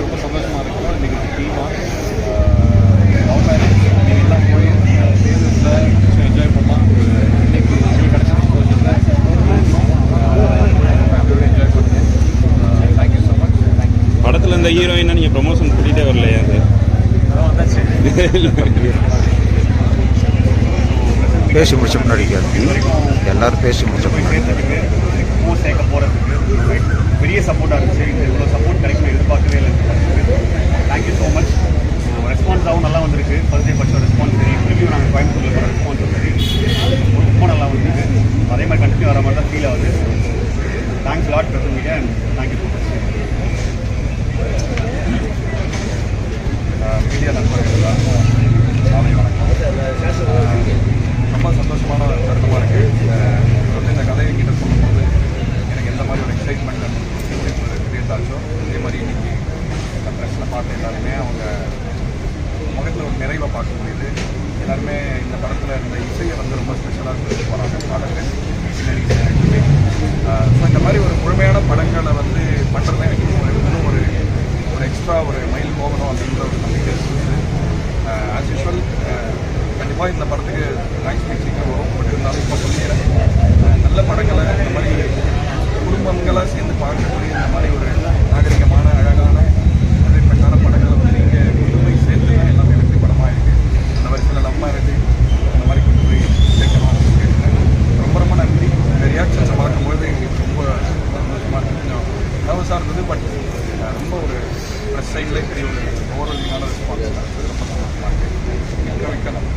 ரொம்ப சந்தோஷமாக இருக்கிறோம் இன்றைக்கி டீமாக லவ் மேரேஜ் நீங்கள் எல்லாம் போய் தேர்தலில் என்ஜாய் பண்ணலாம். இன்னைக்கு கிடைச்ச சந்தோஷத்தில் ஃபேமிலியோட என்ஜாய் பண்ணுங்க தேங்க்யூ ஸோ மச் தேங்க்யூ படத்தில் இந்த ஹீரோயினை நீங்கள் ப்ரொமோஷன் கூட்டிகிட்டே வரலையா சார் வந்தாச்சு. பேசி முடிச்ச முன்னாடி எல்லாரும் பேசி முடிச்ச முன்னாடி ஸ்கோர் சேர்க்க போகிறதுக்கு பெரிய சப்போர்ட்டாக இருந்துச்சு. இவ்வளோ சப்போர்ட் கிடைக்கும் எதிர்பார்க்கவே இல்லை தேங்க்யூ ஸோ மச் ரெஸ்பான்ஸாகவும் நல்லா வந்திருக்கு பர்த்டே பட்ச ரெஸ்பான்ஸ் சரி திரும்பியும் நாங்கள் கோயம்புத்தூரில் போகிற ரெஸ்பான்ஸ் சரி ரொம்ப நல்லா வந்திருக்கு அதே மாதிரி கண்டினியூ வர மாதிரி தான் ஃபீல் ஆகுது thanks lot Prasan media and thank you so much media நண்பர்கள் எல்லாருக்கும் காலை வணக்கம் ஆஹ் ரொம்ப சந்தோஷமான தருணமாக இருக்குது வந்து இந்த கதையை கிட்ட சொல்லும்போது எனக்கு எந்த மாதிரி ஒரு எக்ஸைட்மெண்ட் கிரியேட் ஆச்சோ அதே மாதிரி இன்னைக்கு இந்த ப்ரெஸ்ஸில் பார்த்த எல்லாருமே அவங்க முகத்தில் பார்க்க முடியுது. எல்லாருமே இந்த படத்தில் இந்த இசையை வந்து ரொம்ப ஸ்பெஷலாக சொல்லி போகிறாங்க பாடல்கள் ஸோ இந்த மாதிரி ஒரு முழுமையான படங்களை வந்து பண்ணுறது எனக்கு ஒரு இன்னும் ஒரு ஒரு எக்ஸ்ட்ரா ஒரு மைல் போகணும் அப்படின்ற ஒரு நம்பிக்கை இருக்குது. ஆஸ் யூஷுவல் கண்டிப்பாக இந்த படத்துக்கு தேங்க்ஸ் சீக்கிரம் வரும் பட் இருந்தாலும் இப்போ சொல்லிடுறேன் நல்ல படங்களை இந்த மாதிரி குடும்பங்களாக சேர்ந்து பார்க்கக்கூடிய இந்த மாதிரி ஒரு நாகரிகமான அழகான என்டர்டைன்மெண்ட்டான படங்களை வந்து நீங்கள் கொண்டு போய் சேர்த்து எல்லாமே வெற்றி படமாக இருக்குது அந்த மாதிரி சில நம்ம இருக்கு அந்த மாதிரி கொண்டு போய் சேர்க்கணும் அப்படின்னு கேட்குறேன் ரொம்ப ரொம்ப நன்றி இந்த ரியாக்ஷன்ஸை பார்க்கும்போது எங்களுக்கு ரொம்ப சந்தோஷமாக இருந்தது கொஞ்சம் நர்வஸாக இருந்தது பட் ரொம்ப ஒரு ப்ரெஸ் சைட்லேயே பெரிய ஒரு ஓவர்வெல்லிங்கான ரெஸ்பான்ஸ் இருந்தது ரொம்ப சந்தோஷமாக இருக்குது மிக்க மிக்க நன்றி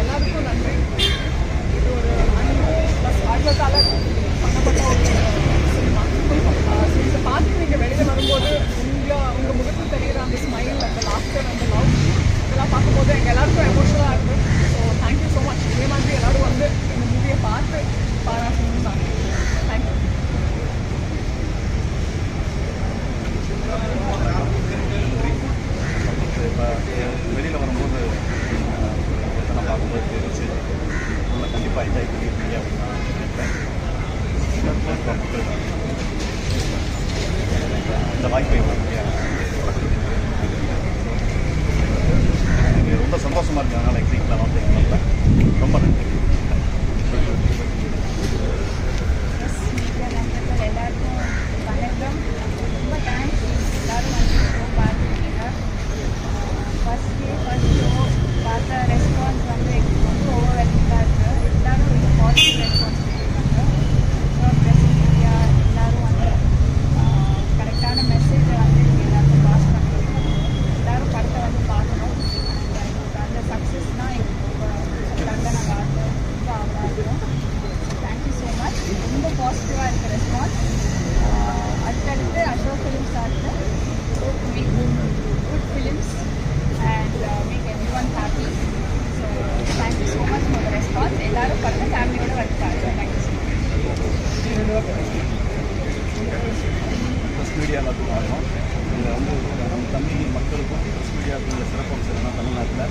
எல்லாருக்கும் நன்றி இது ஒரு ப்ளஸ் ஆர்வத்தால் பண்ணப்பட்ட ஒரு சினிமா ஸோ இதை பார்த்து நீங்கள் வெளியில் வரும்போது உங்கள் உங்கள் முகத்தில் தெரிகிற அந்த ஸ்மைல் அந்த லாஃப்டர் அந்த லவ் இதெல்லாம் பார்க்கும்போது எங்கள் எல்லாருக்கும் எமோஷனலாக இருக்கும் ஸோ தேங்க்யூ ஸோ மச் இதே மாதிரி எல்லாரும் வந்து இந்த மூவியை பார்த்து பாராட்டணும்னு நான் தேங்க்யூ இப்போ வெளியில் வரும்போது அஹ், ஒருத்தனை பார்க்கும்போது தெரிஞ்சு உங்களை கண்டிப்பாக என்ஜாய் பண்ணியிருப்பீங்க அப்படின்னு நான் நினைக்கிறேன் இந்த வாய்ப்பை கொடுத்தீங்க. எனக்கு ரொம்ப சந்தோஷமாக இருக்குது அதனால் எக்ஸைட்டில் வந்தீங்க ரொம்ப நன்றி எஸ் மீடியா நண்பர்கள் எல்லாருக்கும் வணக்கம் ரொம்ப தேங்க்ஸ் எல்லாரும் வந்து ஷோ பார்த்துருக்கீங்க ஃபர்ஸ்ட் டே ஃபர்ஸ்ட் ஷோ பார்த்த ரெஸ்பான்ஸ் வந்து எங்களுக்கு ரொம்ப ஓவர்வெல்மிங்காக இருக்குது எல்லாரும் ரொம்ப பாசிட்டிவ் ரெஸ்பான்ஸ் கொடுத்துருக்காங்க அப்புறம் ப்ரெஸ் மீடியா எல்லாரும் வந்து கரெக்டான மெசேஜை வந்து நீங்கள் எல்லாருக்கும் பாஸ் பண்ணுறீங்க எல்லாரும் படத்தை வந்து பார்க்கணும் And எங்களுக்கு அந்த சக்ஸஸ்னால் எங்களுக்கு ரொம்ப தங்க நாங்கள் ஆசை ரொம்ப ஆவலாக இருக்கும் தேங்க்யூ ஸோ மச் ரொம்ப பாசிட்டிவாக இருக்க ரெஸ்பான்ஸ் அடுத்தடுத்து Ashok films chart make good films and make every one happy so thank you so much for response எல்லாரும் படத்தை ஃபேமிலியோட வந்து பாருங்க தேங்க்யூ ஸோ ப்ரெஸ் மீடியா எல்லாத்துக்கும் ஆகும் இதில் வந்து நம்ம தமிழ் மக்களுக்கும் ப்ரெஸ் மீடியாவுக்கு உள்ள சிறப்பு அம்சம்னா தமிழ்நாட்டில்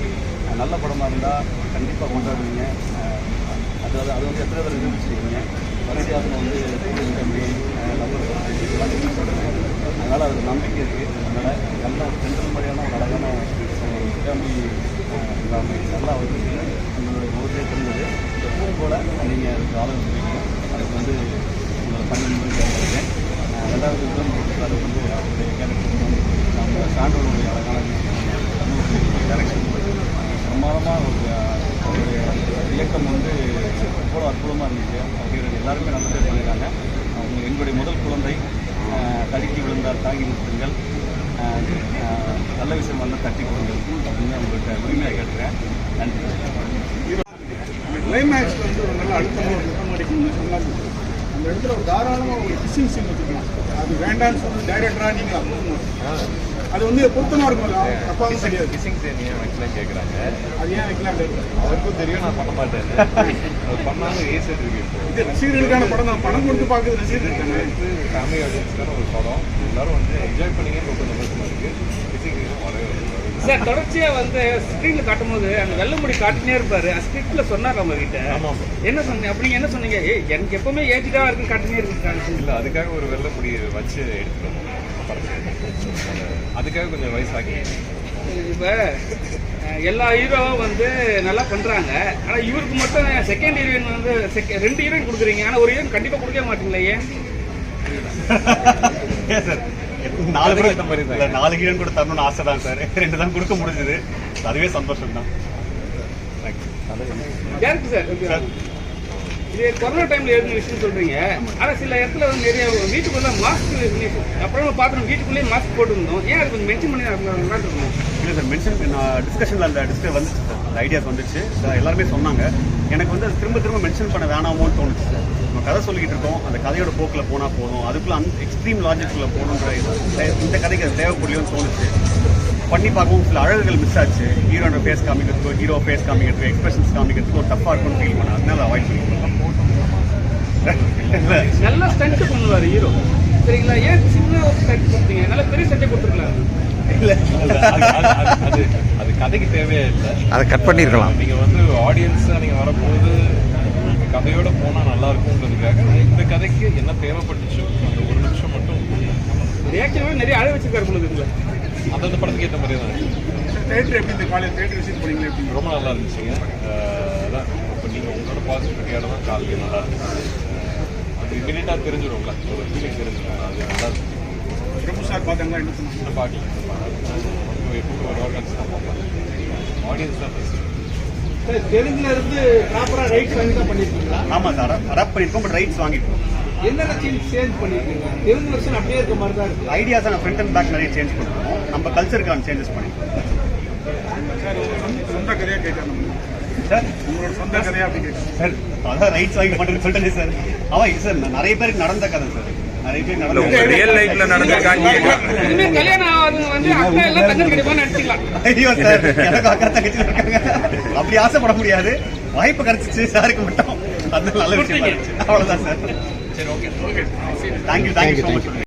அஹ் நல்ல படமாக இருந்தால் கண்டிப்பாக கொண்டாடுவீங்க அஹ் அது அது அது வந்து வரிசையாக வந்து அதனால் அது நம்பிக்கை இருக்குது அதனால் நல்ல ஒரு சென்ட்ரல் மாதிரியான ஒரு அழகான ஒரு ஃபேமிலி நல்லா வந்து உங்களுடைய உறுதியை தெரிஞ்சது. எப்பவும் போல் நீங்கள் அதுக்கு ஆதரவு தெரிவிக்கணும் அதுக்கு வந்து உங்களை பண்ணி முடிக்கிறேன் ரெண்டாவது விக்ரம் அது வந்து அவருடைய கேரக்டர் வந்து நம்ம சான்றோருடைய அழகான டைரக்ஷன் பிரமாதமாக ஒரு அவருடைய இயக்கம் வந்து எவ்வளோ அற்புதமாக இருந்துச்சு அவங்க எல்லாருமே இருக்காங்க அவங்க எங்களுடைய முதல் குழந்தை தடுக்கி விழுந்தால் தாங்கி நிறுத்துங்கள் நல்ல விஷயம் வந்து தட்டி கொடுங்கள் அப்படின்னு உங்கள்கிட்ட உரிமையாக கேட்டுறேன் நன்றி. கிளைமேக்ஸில் வந்து ஒரு நல்ல அழுத்தமாக சொன்னாங்க அந்த இடத்துல ஒரு தாராளமாக ஒரு கிசிங் சீன் வச்சுக்கலாம். அது வேண்டாம்னு சொல்லி டைரக்டராக நீங்கள் அப்ரூவ் அது வந்து பொருத்தமாக இருக்கும் தப்பாவும் தெரியாது கிசிங் சேனியை வைக்கலாம் கேட்குறாங்க அது ஏன் வைக்கலாம். அவருக்கும் தெரியும் நான் பண்ண மாட்டேன். பண்ணாலும் ஏசிட்டு இருக்கு இது ரசிகர்களுக்கான படம் தான். பணம் கொடுத்து பார்க்குறது ரசிகர்கள் தானே வந்து ஃபேமிலி ஆடியன்ஸ்க்கான ஒரு படம். எல்லாரும் வந்து என்ஜாய் பண்ணீங்கன்னு ரொம்ப சந்தோஷமா இருக்கு. விஜய்க்கு வரவே வருது சார் தொடர்ச்சியா வந்து ஸ்க்ரீன்ல காட்டும்போது அந்த வெள்ளை முடி காட்டினே இருப்பாரு. ஸ்கிரிப்ட்ல சொன்னார் நம்ம கிட்ட என்ன சொன்னீங்க? அப்படி என்ன சொன்னீங்க? ஏய் எனக்கு எப்பவுமே ஏஜ்டா இருக்கு காட்டினே இருக்கு இல்லை அதுக்காக ஒரு வெள்ளை முடி வச்சு எடுத்துக்கணும். அதுக்காக கொஞ்சம் வயசாக்கி இப்ப எல்லா ஹீரோவும் வந்து நல்லா பண்றாங்க. ஆனா இவருக்கு மட்டும் செகண்ட் ஹீரோயின் வந்து sec- ரெண்டு ஹீரோயின் கொடுக்குறீங்க. ஆனா ஒரு ஹீரோயின் கண்டிப்பா கொடுக்க மாட்டீங்களா ஏன்? சார்? நாலு பேர் நாலு ஹீரோயின் கூட தரணும்னு ஆசை தான் சார். ரெண்டு தான் கொடுக்க முடிஞ்சது. அதுவே சந்தோஷம் தான் யாருக்கு சார் இது கொரோனா டைம்ல எழுதின விஷயம் சொல்றீங்க. ஆனா சில இடத்துல வந்து நிறைய வீட்டுக்குள்ள மாஸ்க் அப்புறம் பாத்திரம் வீட்டுக்குள்ளேயே மாஸ்க் போட்டுருந்தோம். ஏன் அது கொஞ்சம் மென்ஷன் பண்ணி இருக்கணும் இல்லை சார் மென்ஷன் நான் டிஸ்கஷனில் அந்த டிஸ்கஸ் வந்துச்சு சார் அந்த ஐடியாஸ் வந்துச்சு. எல்லாருமே சொன்னாங்க. எனக்கு வந்து திரும்ப திரும்ப மென்ஷன் பண்ண வேணாமோன்னு தோணுச்சு சார் நம்ம கதை சொல்லிக்கிட்டு இருக்கோம். அந்த கதையோட போக்கில் போனால் போதும். அதுக்குள்ள அந்த எக்ஸ்ட்ரீம் லாஜிக்குள்ளே போகணுன்ற இது இந்த கதைக்கு அது தேவைப்படலையோன்னு தோணுச்சு. பண்ணி பார்க்கவும் சில அழகுகள் மிஸ் ஆச்சு. ஹீரோட ஃபேஸ் காமிக்கிறதுக்கோ ஹீரோ ஃபேஸ் காமிக்கிறதுக்கோ எக்ஸ்பிரஷன்ஸ் காமிக்கிறதுக்கோ ஒரு டஃப்பாக இருக்கும்னு ஃபீல் பண்ணேன் அதனால அவாய்ட் பண்ணி இல்லை நல்லா ஸ்டண்ட் பண்ணுவார் ஹீரோ சரிங்களா? ஏன் சின்ன ஒரு ஸ்டண்ட் கொடுத்தீங்க? நல்லா பெரிய ஸ்டண்டே கொடுத்துருக்கலாம் இல்லை. அது கதைக்கு தேவையே இல்லை. அதை கட் பண்ணியிருக்கலாம் நீங்க வந்து ஆடியன்ஸா நீங்க வரும்போது கதையோட போனா நல்லா இருக்கும்ன்றதுக்காக இந்த கதைக்கு என்ன தேவைப்பட்டுச்சோ? அந்த ஒரு நிமிஷம் மட்டும் ரியாக்ஷன் நிறைய அழ வச்சிருக்காரு உங்களுக்கு அந்தந்த படத்துக்கு ஏற்ற மாதிரி தான் தேட்டர் எப்படி இந்த காலையில் தேட்டர் விசிட் பண்ணீங்களா எப்படி? ரொம்ப நல்லா இருந்துச்சுங்க. அதான் இப்போ நீங்கள் உங்களோட பாசிட்டிவிட்டியோட தான் காலையில் நல்லா இருந்துச்சு. அது இமீடியட்டாக தெரிஞ்சிடும்ல ஒரு ஃபீலிங் தெரிஞ்சிடும் அது நல்லா இருந்துச்சு. பிரபு சார் பார்த்தாங்களா? என்ன பார்க்கல. எப்பவுமே ஒரு ஆர்கன்ஸ் தான் பார்க்கலாம் ஆடியன்ஸ் தான் ஃபஸ்ட்டு தெலுங்குல இருந்து ப்ராப்பரா ரைட்ஸ் வாங்கி தான் பண்ணிருக்கீங்களா? ஆமாம் சார். அடாப்ட் பண்ணியிருக்கோம் பட் ரைட்ஸ் வாங்கியிருக்கோம் என்னென்ன சேஞ்ச் சேஞ்ச் பண்ணிருக்கீங்க? தெலுங்கு வருஷன் அப்படியே இருக்க மாதிரி தான் இருக்கு. ஐடியாஸ் நாங்கள் ஃப்ரண்ட் அண்ட் பேக் நிறைய சேஞ்ச் பண்ணுறோம் நம்ம கல்ச்சருக்கான சேஞ்சஸ் பண்ணிருக்கோம் சொந்த- கதையாக கேட்கணும். சார்? உங்களோட சொந்த கதையா அப்படி கேட்கணும். சார் அதான் ரைட்ஸ் வாங்கி பண்ணுறேன்னு சொல்லிட்டேன் சார். அவன் சார் நிறைய பேருக்கு நடந்த கதை சார். நிறைய பேர் நடந்த ரியல் லைஃப்ல ஐயோ சார் எனக்கு அக்கா தங்கச்சி இருக்காங்க. அப்படி ஆசைப்பட முடியாது. வாய்ப்பு கிடைச்சிச்சு சாருக்கு மட்டும். அது நல்ல விஷயம் அவ்வளோதான் சார். சரி okay okay thank you thank you so much